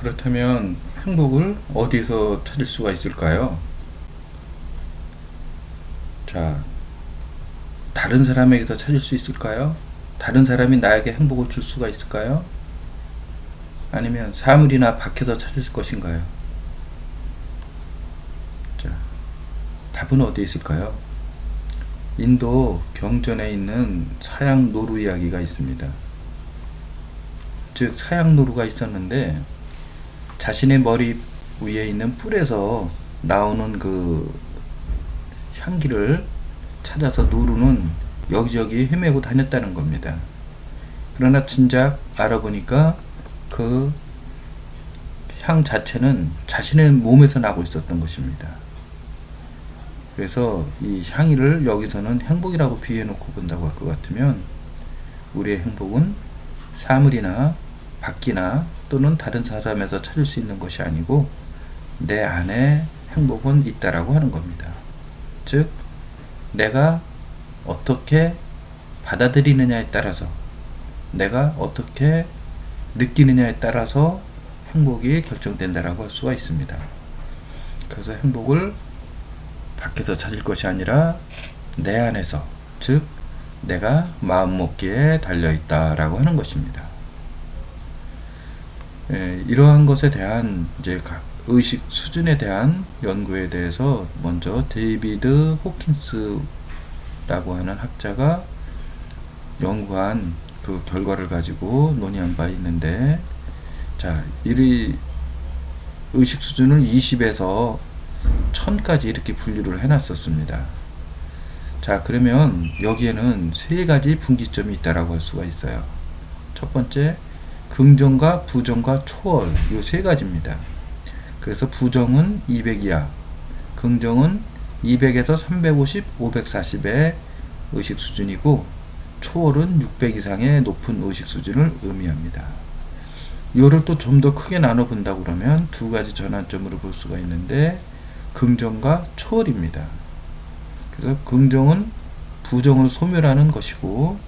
그렇다면 행복을 어디서 찾을 수가 있을까요? 자, 다른 사람에게서 찾을 수 있을까요? 다른 사람이 나에게 행복을 줄 수가 있을까요? 아니면 사물이나 밖에서 찾을 것인가요? 자, 답은 어디에 있을까요? 인도 경전에 있는 사양 노루 이야기가 있습니다. 즉 사양 노루가 있었는데 자신의 머리 위에 있는 뿔에서 나오는 그 향기를 찾아서 노루는 여기저기 헤매고 다녔다는 겁니다. 그러나 진작 알아보니까 그 향 자체는 자신의 몸에서 나고 있었던 것입니다. 그래서 이 향기를 여기서는 행복이라고 비유해 놓고 본다고 할 것 같으면 우리의 행복은 사물이나 밖이나 또는 다른 사람에서 찾을 수 있는 것이 아니고 내 안에 행복은 있다라고 하는 겁니다. 즉 내가 어떻게 받아들이느냐에 따라서 내가 어떻게 느끼느냐에 따라서 행복이 결정된다라고 할 수가 있습니다. 그래서 행복을 밖에서 찾을 것이 아니라 내 안에서 즉 내가 마음 먹기에 달려 있다라고 하는 것입니다. 예, 이러한 것에 대한 이제 각 의식 수준에 대한 연구에 대해서 먼저 데이비드 호킨스라고 하는 학자가 연구한 그 결과를 가지고 논의한 바 있는데 자, 이 의식 수준을 20에서 1000까지 이렇게 분류를 해 놨었습니다. 자, 그러면 여기에는 세 가지 분기점이 있다라고 할 수가 있어요. 첫 번째, 긍정과 부정과 초월 이 세 가지입니다. 그래서 부정은 200 이하, 긍정은 200에서 350, 540의 의식 수준이고 초월은 600 이상의 높은 의식 수준을 의미합니다. 이거를 또 좀 더 크게 나눠 본다고 그러면 두 가지 전환점으로 볼 수가 있는데 긍정과 초월입니다. 그래서 긍정은 부정을 소멸하는 것이고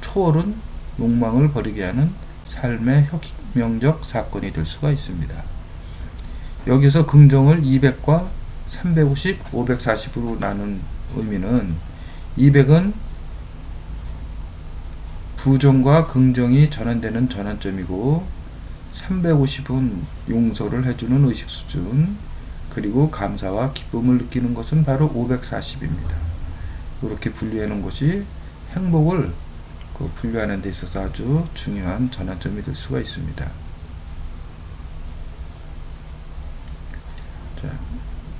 초월은 욕망을 버리게 하는 삶의 혁명적 사건이 될 수가 있습니다. 여기서 긍정을 200과 350, 540으로 나눈 의미는 200은 부정과 긍정이 전환되는 전환점이고 350은 용서를 해주는 의식 수준 그리고 감사와 기쁨을 느끼는 것은 바로 540입니다. 이렇게 분류해 놓은 것이 행복을 그 분류하는 데 있어서 아주 중요한 전환점이 될 수가 있습니다. 자,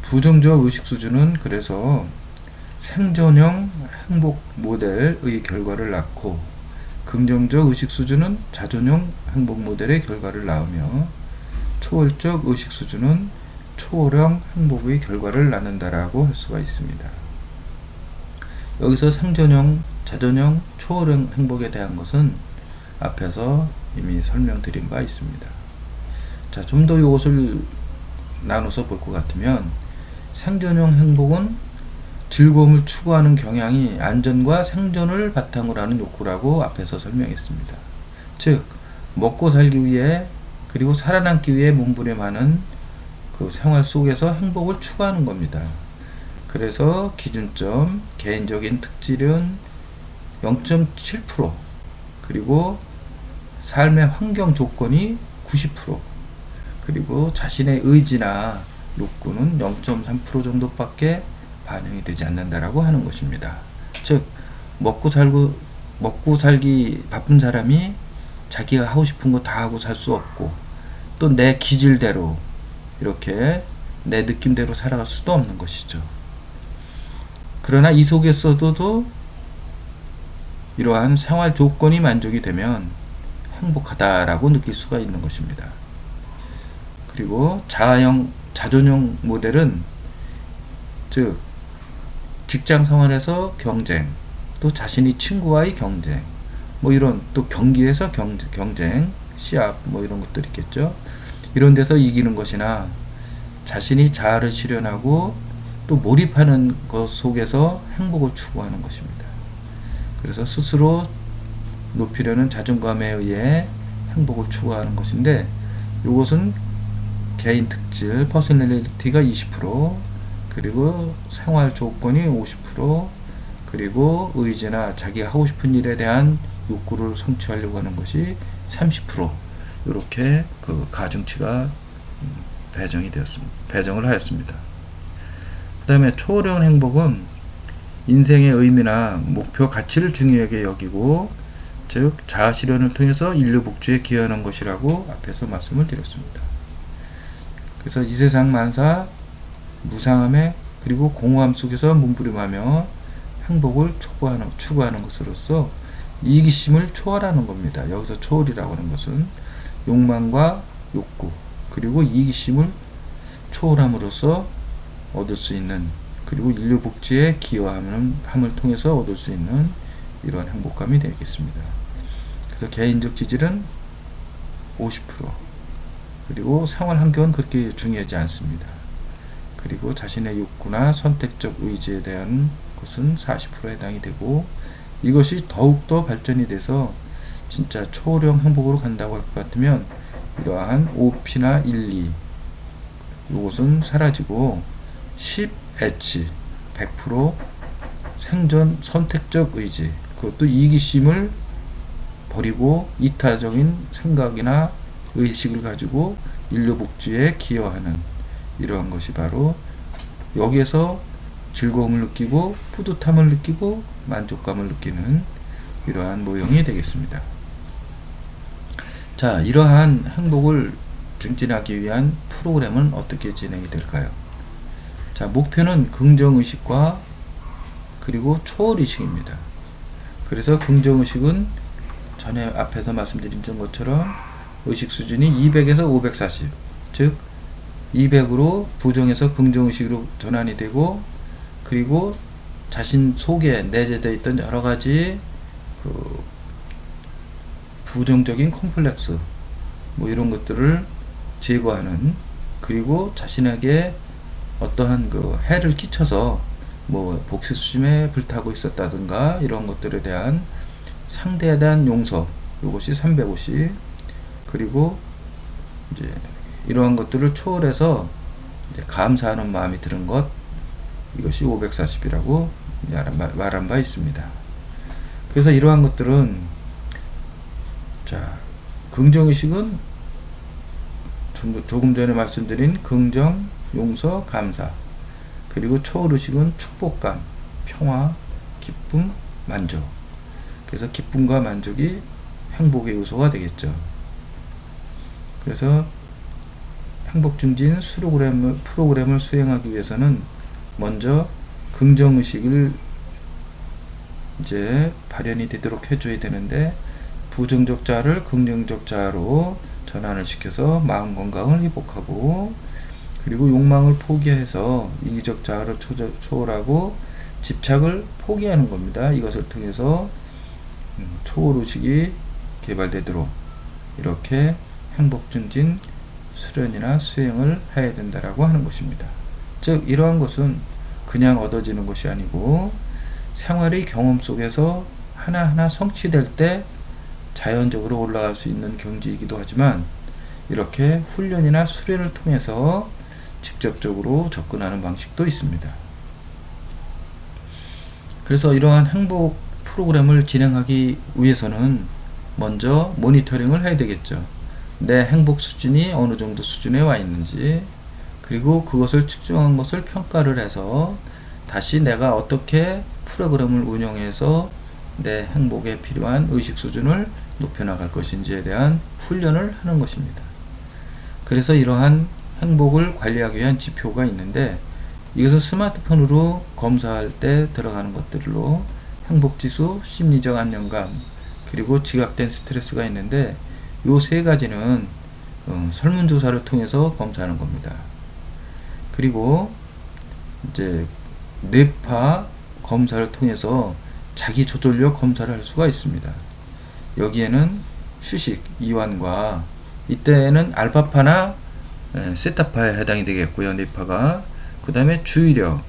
부정적 의식 수준은 그래서 생존형 행복 모델의 결과를 낳고 긍정적 의식 수준은 자존형 행복 모델의 결과를 낳으며 초월적 의식 수준은 초월형 행복의 결과를 낳는다라고 할 수가 있습니다. 여기서 생존형, 자존형, 초월형 행복에 대한 것은 앞에서 이미 설명드린 바 있습니다. 자, 좀 더 이것을 나눠서 볼 것 같으면 생존형 행복은 즐거움을 추구하는 경향이 안전과 생존을 바탕으로 하는 욕구라고 앞에서 설명했습니다. 즉, 먹고 살기 위해 그리고 살아남기 위해 몸부림하는 그 생활 속에서 행복을 추구하는 겁니다. 그래서 기준점, 개인적인 특질은 0.7% 그리고 삶의 환경 조건이 90% 그리고 자신의 의지나 욕구는 0.3% 정도밖에 반영이 되지 않는다라고 하는 것입니다. 즉 먹고 살고 먹고 살기 바쁜 사람이 자기가 하고 싶은 거 다 하고 살 수 없고 또 내 기질대로 이렇게 내 느낌대로 살아갈 수도 없는 것이죠. 그러나 이 속에서도 이러한 생활 조건이 만족이 되면 행복하다라고 느낄 수가 있는 것입니다. 그리고 자아형, 자존형 모델은 즉 직장 생활에서 경쟁, 또 자신이 친구와의 경쟁, 뭐 이런 또 경기에서 경, 경쟁, 시합 뭐 이런 것들 있겠죠. 이런 데서 이기는 것이나 자신이 자아를 실현하고 또 몰입하는 것 속에서 행복을 추구하는 것입니다. 그래서 스스로 높이려는 자존감에 의해 행복을 추구하는 것인데 이것은 개인 특질 퍼스널리티가 20% 그리고 생활 조건이 50% 그리고 의지나 자기 하고 싶은 일에 대한 욕구를 성취하려고 하는 것이 30% 이렇게 그 가중치가 음, 배정이 되었습니다. 배정을 하였습니다. 그 다음에 초월형 행복은 인생의 의미나 목표 가치를 중요하게 여기고 즉 자아 실현을 통해서 인류 복주에 기여하는 것이라고 앞에서 말씀을 드렸습니다. 그래서 이 세상 만사 무상함에 그리고 공허함 속에서 몸부림하며 행복을 추구하는, 추구하는 것으로서 이기심을 초월하는 겁니다. 여기서 초월이라고 하는 것은 욕망과 욕구 그리고 이기심을 초월함으로써 얻을 수 있는 그리고 인류 복지에 기여함을 통해서 얻을 수 있는 이러한 행복감이 되겠습니다. 그래서 개인적 지질은 50% 그리고 생활 환경은 그렇게 중요하지 않습니다. 그리고 자신의 욕구나 선택적 의지에 대한 것은 40%에 해당이 되고 이것이 더욱더 발전이 돼서 진짜 초월형 행복으로 간다고 할 것 같으면 이러한 5P나 1, 2 이것은 사라지고 10H 100% 생존 선택적 의지 그것도 이기심을 버리고 이타적인 생각이나 의식을 가지고 인류 복지에 기여하는 이러한 것이 바로 여기에서 즐거움을 느끼고 뿌듯함을 느끼고 만족감을 느끼는 이러한 모형이 되겠습니다. 자, 이러한 행복을 증진하기 위한 프로그램은 어떻게 진행이 될까요? 자, 목표는 긍정의식과 그리고 초월의식입니다. 그래서 긍정의식은 전에 앞에서 말씀드린 것처럼 의식 수준이 200에서 540, 즉 200으로 부정에서 긍정의식으로 전환이 되고 그리고 자신 속에 내재되어 있던 여러 가지 그 부정적인 컴플렉스 뭐 이런 것들을 제거하는 그리고 자신에게 어떠한 그 해를 끼쳐서 뭐 복수심에 불타고 있었다든가 이런 것들에 대한 상대에 대한 용서 이것이 350 그리고 이제 이러한 것들을 초월해서 감사하는 마음이 드는 것 이것이 540이라고 말한 바 있습니다. 그래서 이러한 것들은 자 긍정의식은 조금 전에 말씀드린 긍정, 용서, 감사 그리고 초월의식은 축복감, 평화, 기쁨, 만족 그래서 기쁨과 만족이 행복의 요소가 되겠죠. 그래서 행복 증진 프로그램을, 프로그램을 수행하기 위해서는 먼저 긍정의식을 이제 발현이 되도록 해줘야 되는데 부정적 자를 긍정적 자로 전환을 시켜서 마음 건강을 회복하고 그리고 욕망을 포기해서 이기적 자아를 초월하고 집착을 포기하는 겁니다. 이것을 통해서 음, 초월의식이 개발되도록 이렇게 행복 증진 수련이나 수행을 해야 된다라고 하는 것입니다. 즉 이러한 것은 그냥 얻어지는 것이 아니고 생활의 경험 속에서 하나하나 성취될 때 자연적으로 올라갈 수 있는 경지이기도 하지만 이렇게 훈련이나 수련을 통해서 직접적으로 접근하는 방식도 있습니다. 그래서 이러한 행복 프로그램을 진행하기 위해서는 먼저 모니터링을 해야 되겠죠. 내 행복 수준이 어느 정도 수준에 와 있는지, 그리고 그것을 측정한 것을 평가를 해서 다시 내가 어떻게 프로그램을 운영해서 내 행복에 필요한 의식 수준을 높여나갈 것인지에 대한 훈련을 하는 것입니다. 그래서 이러한 행복을 관리하기 위한 지표가 있는데 이것은 스마트폰으로 검사할 때 들어가는 것들로 행복지수, 심리적 안정감, 그리고 지각된 스트레스가 있는데 요 세 가지는 어, 설문조사를 통해서 검사하는 겁니다. 그리고 이제 뇌파 검사를 통해서 자기 조절력 검사를 할 수가 있습니다. 여기에는 휴식, 이완과 이때는 알파파나 세타파에 해당이 되겠고요. 뇌파가 그 다음에 주의력,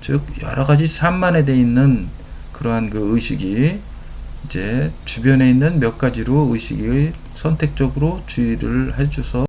즉 여러 가지 산만에 돼 있는 그러한 그 의식이 이제 주변에 있는 몇 가지로 의식을 선택적으로 주의를 해줘서